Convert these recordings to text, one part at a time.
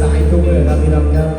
สายตรงเมื่อครับพี่น้องครับ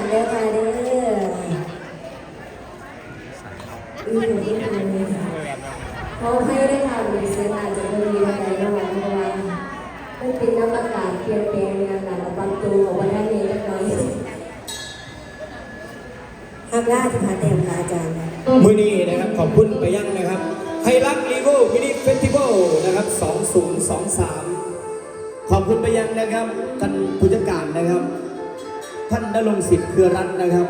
กันเด้อค่ะเด้อือนี่คือเขาให้ได้ทำในเสียงอาจจะไม่มีอะไรนะหวังว่าไม่เป็นน้ำอากาศเปลี่ยนแปลงงานหนาบางตัววัาไว้นเอเล็กน้อยห้ามล่าที่พาเต็มค่ะอาจารย์มือนี้นะครับขอบคุณไปยังนะครับไทยรักลีโก้มินิเฟสติวัลนะครับ 2023 ขอบคุณไปยังนะครับท่านผู้จัดการนะครับ ท่านนรงสิทธิ์เครือรัตน์นะครับ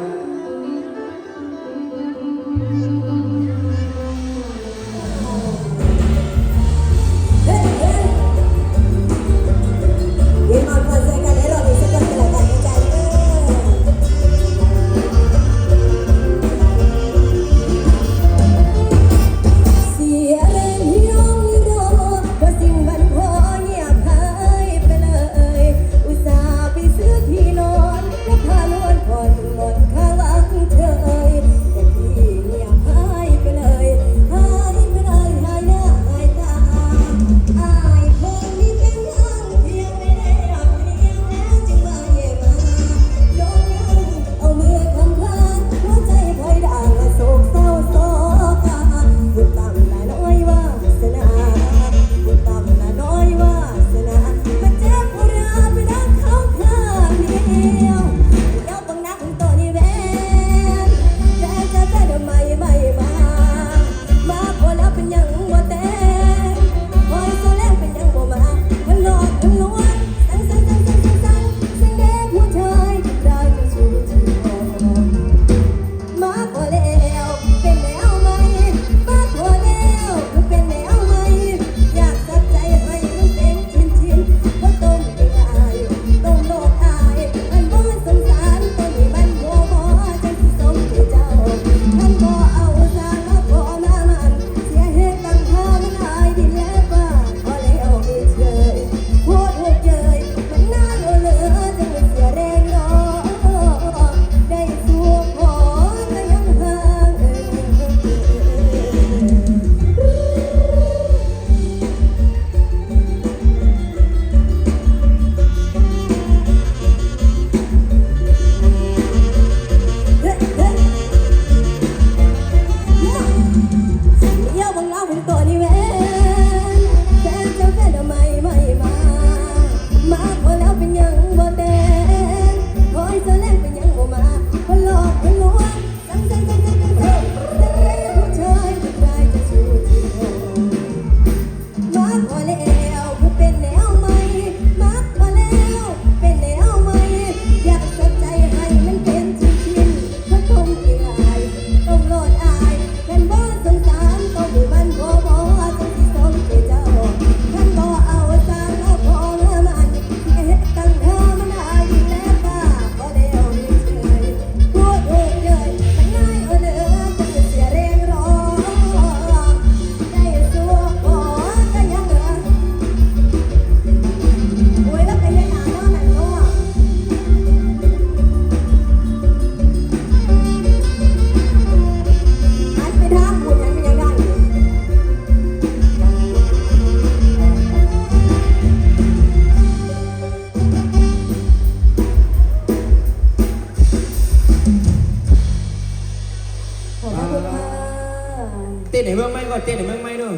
เต้นหรือไม่ไม่เนอะ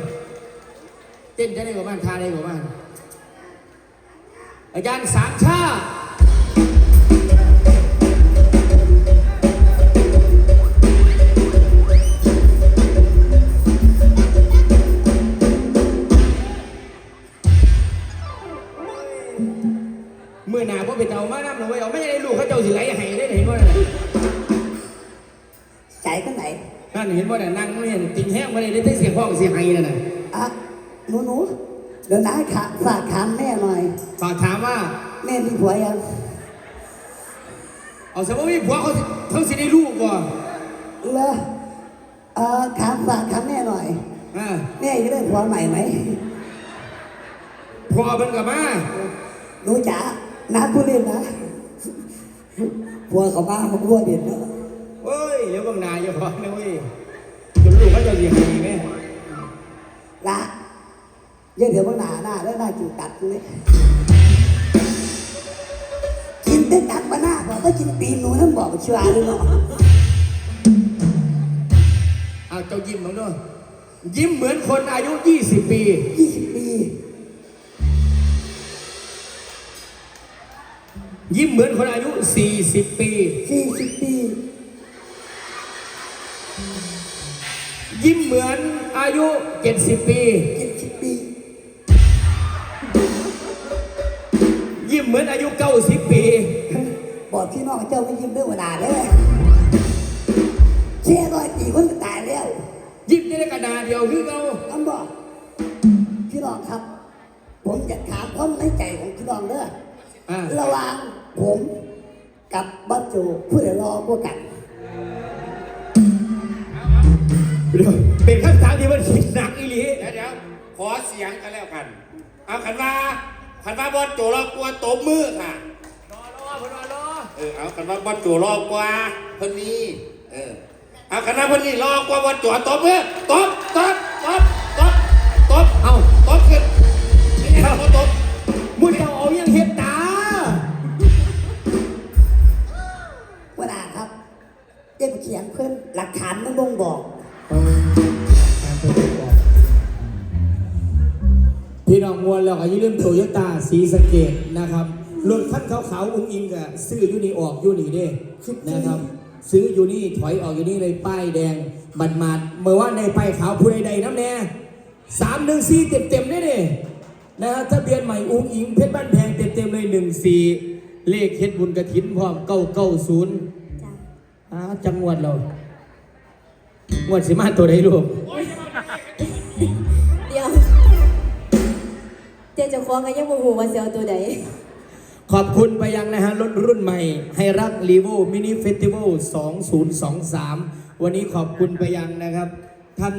เต้นจะได้กว่าบ้านทาได้กว่าบ้านอาจารย์สามชาติ สียงห้องเสียงไห้นั่นน่ะอะหนูหนูเดี๋ยวน้าขาฝากถามแม่หน่อย ฝากถามว่า แม่มีผัวยังเอาสมมติว่าผัวเขาสิเขาสิได้ลูกบ่เลอเออถามฝากถามแม่หน่อยอ่าแม่จะได้ผัวใหม่ไหมผัวเพิ่นก็มาหนูจ๋าน้าพูดเล่นนะผัวเขาบ้าเขาพัวเด่นเนอะเฮ้ยเดี๋ยวเบางหนาอย่าพอนะเว้ยจนลูกเขาเจ้าสิให้แม่ละ เยอะเดี๋ยวมันหนาหน้าแล้วหน้าจูตัดเลยกินเต้นตัดมาหน้าบอกว่ากินปีนหนูนั่นบอกชัวร์เลยเนาะเอาเจ้ายิ้มมั้งเนาะยิ้มเหมือนคนอายุ 20 ปี ยี่สิบปียิ้มเหมือนคนอายุ 40 ปี สี่สิบปียิ้มเหมือนอายุ 70 ปี เจ็ด เหมือนอายุ90ปีบอกพี่น้องเจ้าไม่ยิ้มด้วยวดาเด้อเชี่ยร้อยปีคนก็ตายแล้วยิ้มในกระดาษเดียวคือเราคำบอกพี่น้องครับ ผมจะถามความในใจของพี่น้องเด้ออ่าระหว่างผมกับบัจจูผู้ใดรอพวกกันเดี๋ยวเป็นคำถามที่มันคิดหนักอีหลีเดี๋ยวเดี๋ยวขอเสียงกันแล้วกัน เอาขันว่า ขันว่าบอลโจรอกลัวตบมือค่ะรอรอรอรอเออเอาขันว่าบอลโจรอกว่าเพิ่นนี้เออเอาขันว่าเพิ่นนี้รอกว่าบอลโจตบมือตบตบตบตบตบเอาตบขึ้นนี่ไงเขาตบมุดเจ้าเอายังเห็ดตาวดาครับเจ้าเขียนเพิ่นหลักฐานมันบ่งบอกพี่น้องมวลแล้วก็อย่าลืมโตโยต้า สีสะเกตนะครับรถคันขาวๆอุ้งอิงกับซื้ออยู่นี่ออกอยู่นี่เด้นะครับ ซื้ออยู่นี่ถอยออกอยู่นี่เลยป้ายแดงบันมาดเมื่อว่าในป้ายขาวผู้ใดๆน้ำแน่สามหนึ่งสี่เต็มๆได้เลยนะฮะทะเบียนใหม่อุ้งอิงเพชรบ้านแพงเต็มๆเลยหนึ่งสี่เลขเฮ็ดบุญกระถินพร้อมเก้าเก้าศูนย์จ้ะอ่าจังหวัดเรางวดสิมาตัวใดลูก เจ๊เจะคล้าของกันยังบ่ฮู้ว่าสิเอาตัวใดขอบคุณไปยังนะฮะรถรุ่นใหม่ ให้รักรีโวมินิเฟสติวัล2023 วันนี้ขอบคุณไปยังนะครับ ท่าน